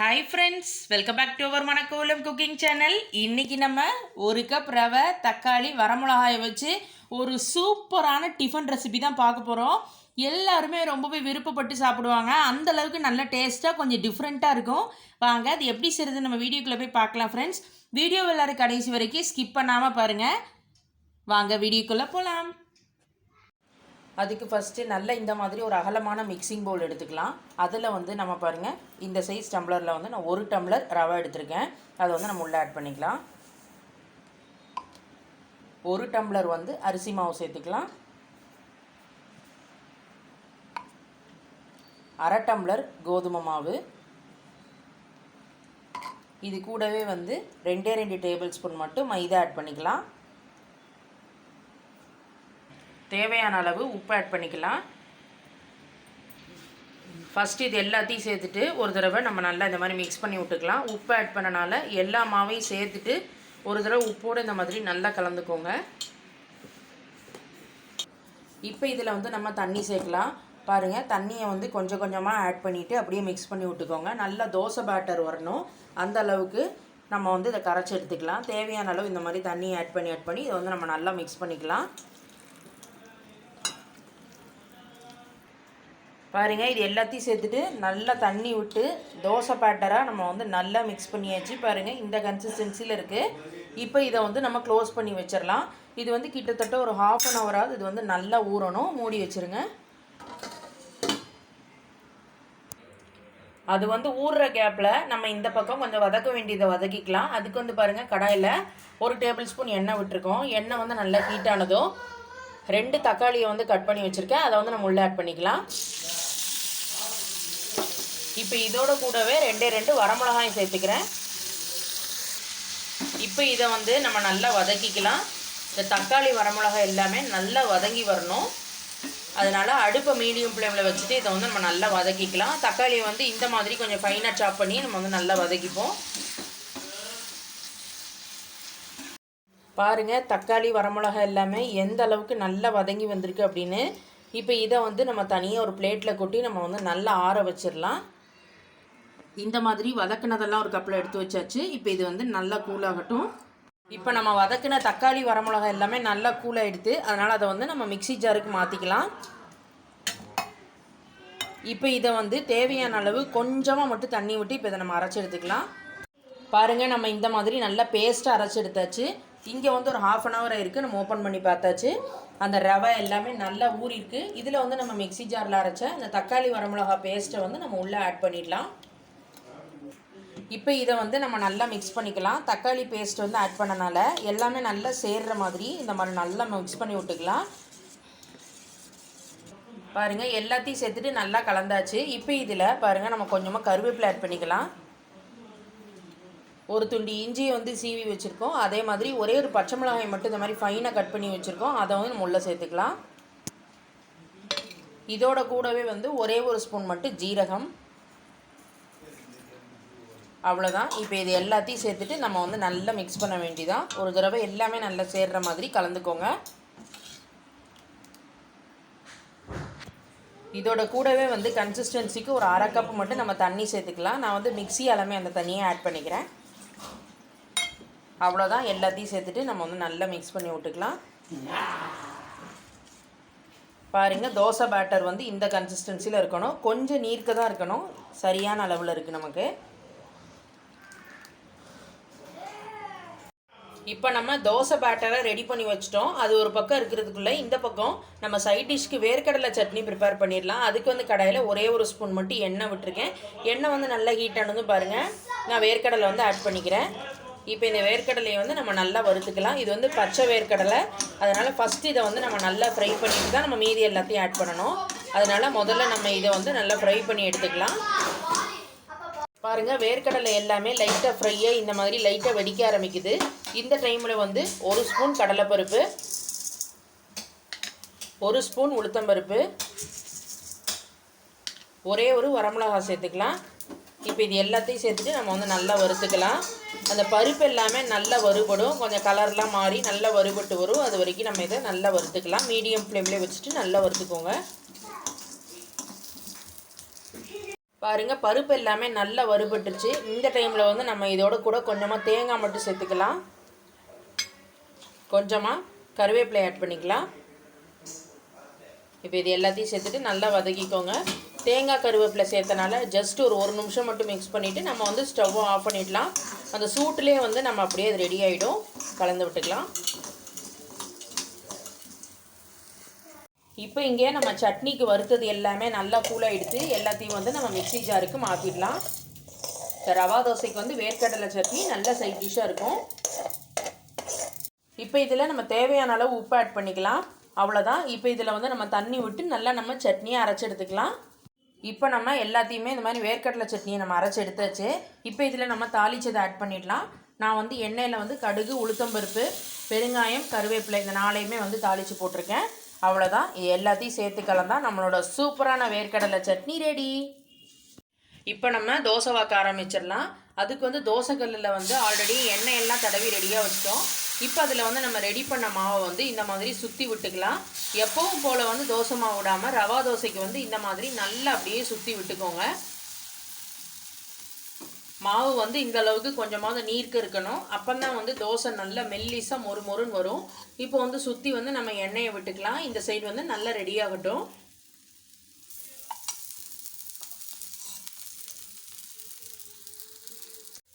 Hi friends welcome back to our Manakolam cooking channel இன்றைக்கி நம்ம ஒரு கப் ரவை தக்காளி வரமிளகாயை வச்சு ஒரு சூப்பரான டிஃபன் ரெசிபி தான் பார்க்க போகிறோம் எல்லாருமே ரொம்பவே விருப்பப்பட்டு சாப்பிடுவாங்க. அந்தளவுக்கு நல்ல டேஸ்ட்டாக கொஞ்சம் டிஃப்ரெண்ட்டாக இருக்கும். வாங்க அது எப்படி செய்கிறது நம்ம வீடியோக்குள்ளே போய் பார்க்கலாம் ஃப்ரெண்ட்ஸ் வீடியோ எல்லாரும் கடைசி வரைக்கும் ஸ்கிப் பண்ணாமல் பாருங்கள் வாங்க வீடியோக்குள்ளே போகலாம் அதுக்கு ஃபஸ்ட்டு நல்ல இந்த மாதிரி ஒரு அகலமான மிக்சிங் பவுல் எடுத்துக்கலாம். அதில் வந்து நம்ம பாருங்கள் இந்த சைஸ் டம்ளரில் வந்து நான் ஒரு டம்ளர் ரவை எடுத்திருக்கேன். அதை வந்து நம்ம உள்ளே ஆட் பண்ணிக்கலாம். ஒரு டம்ளர் வந்து அரிசி மாவு சேர்த்துக்கலாம். அரை டம்ளர் கோதுமை மாவு. இது கூடவே வந்து ரெண்டே ரெண்டு டேபிள் ஸ்பூன் மட்டும் மைதா ஆட் பண்ணிக்கலாம். தேவையான அளவு உப்பு ஆட் பண்ணிக்கலாம். ஃபஸ்ட்டு இது எல்லாத்தையும் சேர்த்துட்டு ஒரு தடவை நம்ம நல்லா இந்த மாதிரி மிக்ஸ் பண்ணி விட்டுக்கலாம். உப்பு ஆட் பண்ணனால எல்லா மாவையும் சேர்த்துட்டு ஒரு தடவை உப்போடு இந்த மாதிரி நல்லா கலந்துக்கோங்க. இப்போ இதில் வந்து நம்ம தண்ணி சேர்க்கலாம். பாருங்கள் தண்ணியை வந்து கொஞ்சம் கொஞ்சமாக ஆட் பண்ணிவிட்டு அப்படியே மிக்ஸ் பண்ணி விட்டுக்கோங்க. நல்லா தோசை பேட்டர் வரணும். அந்த அளவுக்கு நம்ம வந்து இதை கரைச்சி எடுத்துக்கலாம். தேவையான அளவு இந்த மாதிரி தண்ணியை ஆட் பண்ணி ஆட் பண்ணி இதை வந்து நம்ம நல்லா மிக்ஸ் பண்ணிக்கலாம். பாருங்கள் இது எல்லாத்தையும் சேர்த்துட்டு நல்லா தண்ணி விட்டு தோசை பேட்டராக நம்ம வந்து நல்லா மிக்ஸ் பண்ணியாச்சு. பாருங்கள் இந்த கன்சிஸ்டன்சியில் இருக்குது இப்போ இதை வந்து நம்ம க்ளோஸ் பண்ணி வச்சிடலாம். இது வந்து கிட்டத்தட்ட ஒரு ஹாஃப் அன் ஹவராவது இது வந்து நல்லா ஊறணும். மூடி வச்சுருங்க. அது வந்து ஊறுற கேப்பில் நம்ம இந்த பக்கம் கொஞ்சம் வதக்க வேண்டியதை வதக்கிக்கலாம். அதுக்கு வந்து பாருங்கள் கடாயில் ஒரு டேபிள் ஸ்பூன் எண்ணெய் விட்டுருக்கோம். எண்ணெய் வந்து நல்லா ஹீட்டானதும் ரெண்டு தக்காளியை வந்து கட் பண்ணி வச்சுருக்கேன். அதை வந்து நம்ம உள்ளே ஆட் பண்ணிக்கலாம். இப்போ இதோட கூடவே ரெண்டே ரெண்டு வரமிளகாயும் சேர்த்துக்கிறேன். இப்போ இதை வந்து நம்ம நல்லா வதக்கிக்கலாம். இந்த தக்காளி வரமிளகாய் எல்லாமே நல்லா வதங்கி வரணும். அதனால் அடுப்பை மீடியம் ஃப்ளேமில் வச்சுட்டு இதை வந்து நம்ம நல்லா வதக்கிக்கலாம். தக்காளியை வந்து இந்த மாதிரி கொஞ்சம் ஃபைனாக சாப் பண்ணி நம்ம வந்து நல்லா வதக்கிப்போம். பாருங்கள் தக்காளி வரமிளகாய் எல்லாமே எந்த அளவுக்கு நல்லா வதங்கி வந்திருக்கு அப்படின்னு. இப்போ இதை வந்து நம்ம தனியாக ஒரு பிளேட்டில் கொட்டி நம்ம வந்து நல்லா ஆற வச்சிடலாம். இந்த மாதிரி வதக்குனதெல்லாம் ஒரு கப்பில் எடுத்து வச்சாச்சு. இப்போ இது வந்து நல்லா கூலாகட்டும் இப்போ நம்ம வதக்கின தக்காளி வரமிளகாய் எல்லாமே நல்லா கூலாகிடுது அதனால் அதை வந்து நம்ம மிக்சி ஜாருக்கு மாற்றிக்கலாம் இப்போ இதை வந்து தேவையான அளவு கொஞ்சமாக மட்டும் தண்ணி விட்டு இப்போ இதை நம்ம அரைச்சி எடுத்துக்கலாம். பாருங்கள் நம்ம இந்த மாதிரி நல்லா பேஸ்ட்டாக அரைச்சி எடுத்தாச்சு. இங்கே வந்து ஒரு ஹாஃப் அன் ஹவர் ஆயிருக்கு. நம்ம ஓப்பன் பண்ணி பார்த்தாச்சு. அந்த ரவை எல்லாமே நல்லா ஊறிருக்கு இதில் வந்து நம்ம மிக்சி ஜாரில் அரைச்ச அந்த தக்காளி வரமிளகா பேஸ்ட்டை வந்து நம்ம உள்ளே ஆட் பண்ணிடலாம். இப்போ இதை வந்து நம்ம நல்லா மிக்ஸ் பண்ணிக்கலாம். தக்காளி பேஸ்ட் வந்து ஆட் பண்ணனால எல்லாமே நல்லா சேர்கிற மாதிரி இந்த மாதிரி நல்லா மிக்ஸ் பண்ணி விட்டுக்கலாம். பாருங்கள் எல்லாத்தையும் சேர்த்துட்டு நல்லா கலந்தாச்சு. இப்போ இதில் பாருங்கள் நம்ம கொஞ்சமாக கருவேப்பிலை ஆட் பண்ணிக்கலாம். ஒரு துண்டு இஞ்சியை வந்து சீவி வச்சுருக்கோம். அதே மாதிரி ஒரே ஒரு பச்சை மிளகாய் மட்டும் இந்த மாதிரி ஃபைனாக கட் பண்ணி வச்சுருக்கோம். அதை வந்து நம்ம உள்ளே சேர்த்துக்கலாம். இதோட கூடவே வந்து ஒரே ஒரு ஸ்பூன் மட்டும் ஜீரகம். அவ்வளோதான் இப்போ இது எல்லாத்தையும் சேர்த்துட்டு நம்ம வந்து நல்லா மிக்ஸ் பண்ண வேண்டிதான். ஒரு தடவை எல்லாமே நல்லா சேர்கிற மாதிரி கலந்துக்கோங்க. இதோட கூடவே வந்து கன்சிஸ்டன்சிக்கு ஒரு அரை கப் மட்டும் நம்ம தண்ணி சேர்த்துக்கலாம். நான் வந்து மிக்ஸி எல்லாமே அந்த தண்ணியை ஆட் பண்ணிக்கிறேன். அவ்வளோதான் எல்லாத்தையும் சேர்த்துட்டு நம்ம வந்து நல்லா மிக்ஸ் பண்ணி விட்டுக்கலாம். பாருங்கள் தோசை பேட்டர் வந்து இந்த கன்சிஸ்டன்சியில் இருக்கணும். கொஞ்சம் நீர்க்க தான் இருக்கணும். சரியான அளவில் இருக்குது நமக்கு. இப்போ நம்ம தோசை பேட்டரை ரெடி பண்ணி வச்சிட்டோம். அது ஒரு பக்கம் இருக்கிறதுக்குள்ளே இந்த பக்கம் நம்ம சைட் டிஷ்க்கு வேர்க்கடலை சட்னி ப்ரிப்பேர் பண்ணிடலாம். அதுக்கு வந்து கடாயில் ஒரே ஒரு ஸ்பூன் மட்டும் எண்ணெய் விட்டுருக்கேன். எண்ணெய் வந்து நல்லா ஹீட் ஆனதும் பாருங்கள் நான் வேர்க்கடலை வந்து ஆட் பண்ணிக்கிறேன். இப்போ இந்த வேர்க்கடலையை வந்து நம்ம நல்லா வறுத்துக்கலாம். இது வந்து பச்சை வேர்க்கடலை. அதனால் ஃபஸ்ட்டு இதை வந்து நம்ம நல்லா ஃப்ரை பண்ணிட்டு தான் நம்ம மீதி எல்லாத்தையும் ஆட் பண்ணணும். அதனால் முதல்ல நம்ம இதை வந்து நல்லா ஃப்ரை பண்ணி எடுத்துக்கலாம். பாருங்கள் வேர்க்கடலை எல்லாமே லைட்டாக ஃப்ரையாக இந்த மாதிரி லைட்டாக வெடிக்க ஆரம்பிக்குது. இந்த டைமில் வந்து ஒரு ஸ்பூன் கடலைப்பருப்பு ஒரு ஸ்பூன் உளுத்தம்பருப்பு ஒரே ஒரு வரமிளகா சேர்த்துக்கலாம். இப்போ இது எல்லாத்தையும் சேர்த்துட்டு நம்ம வந்து நல்லா வறுத்துக்கலாம். அந்த பருப்பு எல்லாமே நல்லா வறுபடும். கொஞ்சம் கலர்லாம் மாறி நல்லா வறுபட்டு வரும். அது வரைக்கும் நம்ம இதை நல்லா வறுத்துக்கலாம். மீடியம் ஃப்ளேம்லேயே வச்சுட்டு நல்லா வறுத்துக்கோங்க. பாருங்கள் பருப்பு எல்லாமே நல்லா வறுபட்டுருச்சு. இந்த டைமில் வந்து நம்ம இதோட கூட கொஞ்சமாக தேங்காய் மட்டும் சேர்த்துக்கலாம். கொஞ்சமாக கருவேப்பிலை ஆட் பண்ணிக்கலாம். இப்போ இது எல்லாத்தையும் சேர்த்துட்டு நல்லா வதக்கிக்கோங்க. தேங்காய் கருவேப்பிலை சேர்த்தனால ஜஸ்ட் ஒரு ஒரு நிமிஷம் மட்டும் மிக்ஸ் பண்ணிவிட்டு நம்ம வந்து ஸ்டவ்வை ஆஃப் பண்ணிடலாம். அந்த சூட்டுலேயே வந்து நம்ம அப்படியே அது ரெடி ஆகிடும் கலந்து விட்டுக்கலாம். இப்போ இங்கே நம்ம சட்னிக்கு வறுத்தது எல்லாமே நல்லா கூலாகிடுத்து எல்லாத்தையும் வந்து நம்ம மிக்ஸி ஜாருக்கு மாற்றிடலாம் இந்த ரவா தோசைக்கு வந்து வேர்க்கடலை சட்னி நல்ல சைட் டிஷ்ஷாக இருக்கும். இப்போ இதில் நம்ம தேவையான அளவு உப்பு ஆட் பண்ணிக்கலாம். அவ்வளோதான் இப்போ இதில் வந்து நம்ம தண்ணி விட்டு நல்லா நம்ம சட்னியை அரைச்சி எடுத்துக்கலாம். இப்போ நம்ம எல்லாத்தையுமே இந்த மாதிரி வேர்க்கடலை சட்னியை நம்ம அரைச்சி எடுத்தாச்சு. இப்போ இதில் நம்ம தாளிச்சதை ஆட் பண்ணிடலாம். நான் வந்து எண்ணெயில் வந்து கடுகு உளுத்தம்பருப்பு பெருங்காயம் கருவேப்பிலை இந்த நாளையுமே வந்து தாளித்து போட்டிருக்கேன். அவ்வளோதான் எல்லாத்தையும் சேர்த்து கலந்தால் நம்மளோட சூப்பரான வேர்க்கடலை சட்னி ரெடி இப்போ நம்ம தோசை வாக்க ஆரம்பிச்சிடலாம். அதுக்கு வந்து தோசைக்கல்லில் வந்து ஆல்ரெடி எண்ணெய் எல்லாம் தடவி ரெடியாக வச்சிட்டோம். இப்போ அதில் வந்து நம்ம ரெடி பண்ண மாவை வந்து இந்த மாதிரி சுற்றி விட்டுக்கலாம். எப்பவும் போல் வந்து தோசை மாவு விடாமல் ரவா தோசைக்கு வந்து இந்த மாதிரி நல்லா அப்படியே சுற்றி விட்டுக்கோங்க. மாவு வந்து இந்த அளவுக்கு கொஞ்சமாவது நீர்க்கு இருக்கணும். அப்போந்தான் வந்து தோசை நல்லா மெல்லிஸாக மொறு மொறுன்னு வரும். இப்போ வந்து சுற்றி வந்து நம்ம எண்ணெயை விட்டுக்கலாம். இந்த சைடு வந்து நல்லா ரெடியாகட்டும்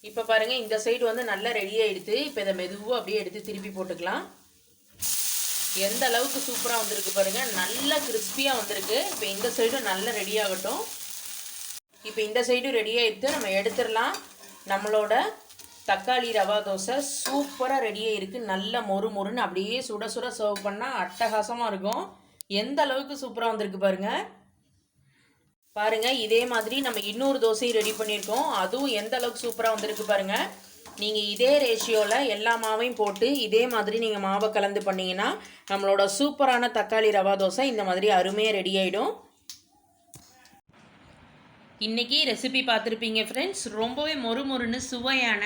இப்போ பாருங்கள் இந்த சைடு வந்து நல்லா ரெடி ஆகிடுது இப்போ இதை மெதுவாக அப்படியே எடுத்து திருப்பி போட்டுக்கலாம். எந்த அளவுக்கு சூப்பராக வந்திருக்கு பாருங்கள் நல்லா கிறிஸ்பியாக வந்திருக்கு. இப்போ இந்த சைடும் நல்லா ரெடி ஆகட்டும். இப்போ இந்த சைடும் ரெடி ஆகிடுது நம்ம எடுத்துடலாம். நம்மளோட தக்காளி ரவா தோசை சூப்பராக ரெடியாக இருக்குது நல்ல மொறு மொறுன்னு அப்படியே சுட சுட சர்வ் பண்ணால் அட்டகாசமாக இருக்கும். எந்த அளவுக்கு சூப்பராக வந்திருக்கு பாருங்கள் பாருங்க இதே மாதிரி நம்ம இன்னொரு தோசையும் ரெடி பண்ணியிருக்கோம். அதுவும் எந்த அளவுக்கு சூப்பராக வந்திருக்கு பாருங்க. நீங்கள் இதே ரேஷியோவில் எல்லா மாவையும் போட்டு இதே மாதிரி நீங்கள் மாவை கலந்து பண்ணிங்கன்னா நம்மளோட சூப்பரான தக்காளி ரவா தோசை இந்த மாதிரி அருமையாக ரெடி ஆகிடும் இன்றைக்கி ரெசிபி பார்த்துருப்பீங்க ஃப்ரெண்ட்ஸ் ரொம்பவே மொறு மொறுன்னு சுவையான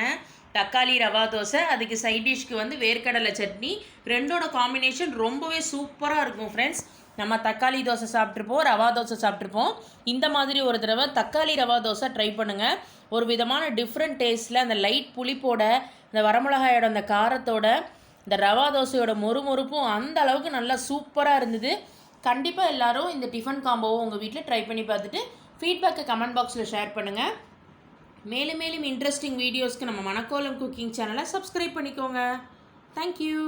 தக்காளி ரவா தோசை. அதுக்கு சைட் டிஷ்க்கு வந்து வேர்க்கடலை சட்னி. ரெண்டோட காம்பினேஷன் ரொம்பவே சூப்பராக இருக்கும் ஃப்ரெண்ட்ஸ் நம்ம தக்காளி தோசை சாப்பிட்ருப்போம் ரவா தோசை சாப்பிட்ருப்போம் இந்த மாதிரி ஒரு தடவை தக்காளி ரவா தோசை ட்ரை பண்ணுங்கள் ஒரு விதமான டிஃப்ரெண்ட் டேஸ்ட்டில் அந்த லைட் புளிப்போட இந்த வரமிளகாயோட அந்த காரத்தோட இந்த ரவா தோசையோட மொறு மொறுப்பும் அந்த அளவுக்கு நல்லா சூப்பராக இருந்தது. கண்டிப்பாக எல்லோரும் இந்த டிஃபன் காம்போவை உங்கள் வீட்டில் ட்ரை பண்ணி பார்த்துட்டு ஃபீட்பேக்கை கமெண்ட் பாக்ஸில் ஷேர் பண்ணுங்கள் மேலும் மேலும் இன்ட்ரெஸ்டிங் வீடியோஸ்க்கு நம்ம மணக்கோலம் குக்கிங் சேனலை சப்ஸ்கிரைப் பண்ணிக்கோங்க. Thank you